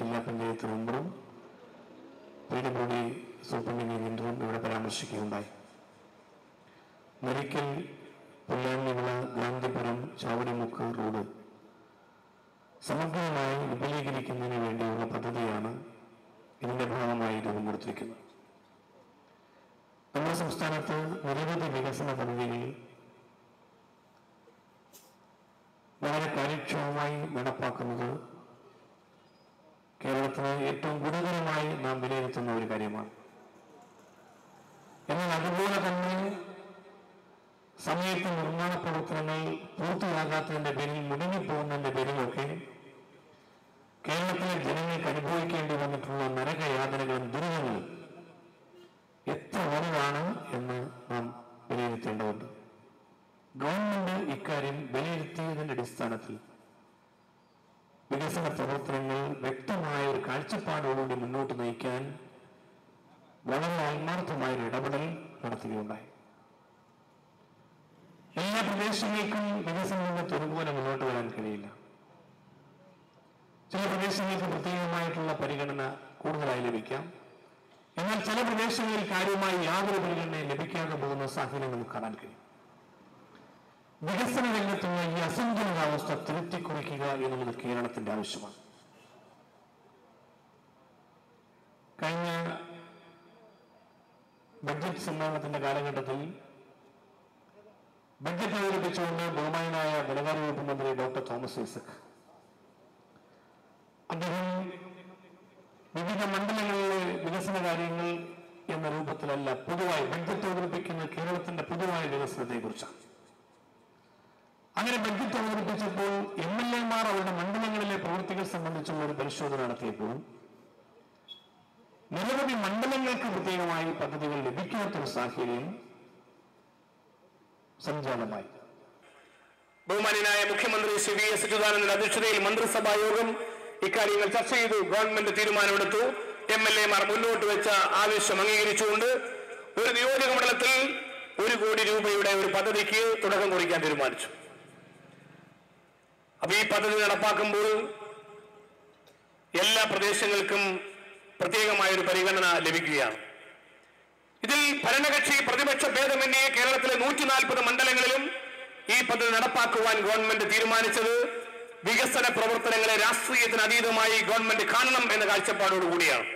ജില്ലാ പഞ്ചായത്ത് മെമ്പറും P W D എഞ്ചിനീയറും ഇവിടെ പരാമർശിക്കുകയുണ്ടായി. നരിക്കൽ പുല്ലാനിവിള ഗാന്ധിപുരം ചാവടിമുക്ക് റോഡ് സമഗ്രമായി വിപുലീകരിക്കുന്നതിന് വേണ്ടിയുള്ള പദ്ധതിയാണ് ഇതിന്റെ ഭാഗമായി രൂപം കൊടുത്തിരിക്കുന്നത് നമ്മുടെ സംസ്ഥാനത്ത് നിരവധി വികസന പദ്ധതികൾ വളരെ കാര്യക്ഷമമായി നടപ്പാക്കുന്നത് കേരളത്തിന് ഏറ്റവും ഗുണകരമായി നാം വിലയിരുത്തുന്ന ഒരു കാര്യമാണ്. എന്നാൽ അതുപോലെ തന്നെ സമയത്ത് നിർമ്മാണ പ്രവർത്തനങ്ങൾ പൂർത്തിയാകാത്തതിന്റെ പേരിൽ മുടങ്ങിപ്പോകുന്നതിന്റെ പേരിലൊക്കെ കേരളത്തിലെ ജനങ്ങൾക്ക് അനുഭവിക്കേണ്ടി വന്നിട്ടുള്ള നരകയാതനകളും ദുരിതങ്ങളും എത്ര വലുതാണ് എന്ന് നാം വിലയിരുത്തേണ്ടതുണ്ട്. ഗവൺമെന്റ് ഇക്കാര്യം വിലയിരുത്തിയതിന്റെ അടിസ്ഥാനത്തിൽ വികസന പ്രവർത്തനങ്ങൾ വ്യക്തമായ ഒരു കാഴ്ചപ്പാടോടുകൂടി മുന്നോട്ട് നയിക്കാൻ വളരെ ആത്മാർത്ഥമായ ഒരു ഇടപെടൽ നടത്തുകയുണ്ടായി. എല്ലാ പ്രദേശങ്ങൾക്കും വികസന രംഗത്ത് ഒരുപോലെ മുന്നോട്ട് വരാൻ കഴിയില്ല. ചില പ്രദേശങ്ങൾക്ക് പ്രത്യേകമായിട്ടുള്ള പരിഗണന കൂടുതലായി ലഭിക്കാം. എന്നാൽ ചില പ്രദേശങ്ങളിൽ കാര്യമായി യാതൊരു പരിഗണനയും ലഭിക്കാതെ പോകുന്ന സാഹചര്യം നമുക്ക് കാണാൻ കഴിയും. വികസന രംഗത്തുള്ള ഈ അസന്തുലിതാവസ്ഥ തിരുത്തി കുറിക്കുക എന്നുള്ളത് കേരളത്തിന്റെ ആവശ്യമാണ്. കഴിഞ്ഞ ബഡ്ജറ്റ് സമ്മേളനത്തിന്റെ കാലഘട്ടത്തിൽ ബഡ്ജറ്റ് അവതരിപ്പിച്ചുകൊണ്ട് ബഹുമാനായ ധനകാര്യ വകുപ്പ് മന്ത്രി ഡോക്ടർ തോമസ് ഐസക് അദ്ദേഹം വിവിധ മണ്ഡലങ്ങളിലെ വികസന കാര്യങ്ങൾ എന്ന രൂപത്തിലല്ല പൊതുവായി ബഡ്ജറ്റ് അവതരിപ്പിക്കുന്ന കേരളത്തിന്റെ പൊതുവായ വികസനത്തെ കുറിച്ചാണ് അങ്ങനെ ബഡ്ജറ്റ് അവതരിപ്പിച്ചപ്പോൾ എം എൽ എമാർ അവരുടെ മണ്ഡലങ്ങളിലെ പ്രവൃത്തികൾ സംബന്ധിച്ചുള്ള ഒരു പരിശോധന നടത്തിയപ്പോൾ നിരവധി മണ്ഡലങ്ങൾക്ക് പ്രത്യേകമായി പദ്ധതികൾ ലഭിക്കാത്തൊരു സാഹചര്യം സംജാതമായി ബഹുമാനായ മുഖ്യമന്ത്രി ശ്രീ വി എസ് അച്യുതാനന്ദന്റെ അധ്യക്ഷതയിൽ മന്ത്രിസഭാ യോഗം ഇക്കാര്യങ്ങൾ ചർച്ച ചെയ്തു. ഗവൺമെന്റ് തീരുമാനമെടുത്തു. എം എൽ എമാർ മുന്നോട്ട് വെച്ച ആവശ്യം അംഗീകരിച്ചുകൊണ്ട് ഒരു നിയോജക മണ്ഡലത്തിൽ ഒരു കോടി രൂപയുടെ ഒരു പദ്ധതിക്ക് തുടക്കം കുറിക്കാൻ തീരുമാനിച്ചു. അപ്പൊ ഈ പദ്ധതി നടപ്പാക്കുമ്പോൾ എല്ലാ പ്രദേശങ്ങൾക്കും പ്രത്യേകമായ ഒരു പരിഗണന ലഭിക്കുകയാണ്. ഇതിൽ ഭരണകക്ഷി പ്രതിപക്ഷ ഭേദമന്യേ കേരളത്തിലെ നൂറ്റി നാൽപ്പത് മണ്ഡലങ്ങളിലും ഈ പദ്ധതി നടപ്പാക്കുവാൻ ഗവൺമെന്റ് തീരുമാനിച്ചത് വികസന പ്രവർത്തനങ്ങളെ രാഷ്ട്രീയത്തിന് അതീതമായി ഗവൺമെന്റ് കാണണം എന്ന കാഴ്ചപ്പാടോടുകൂടിയാണ്.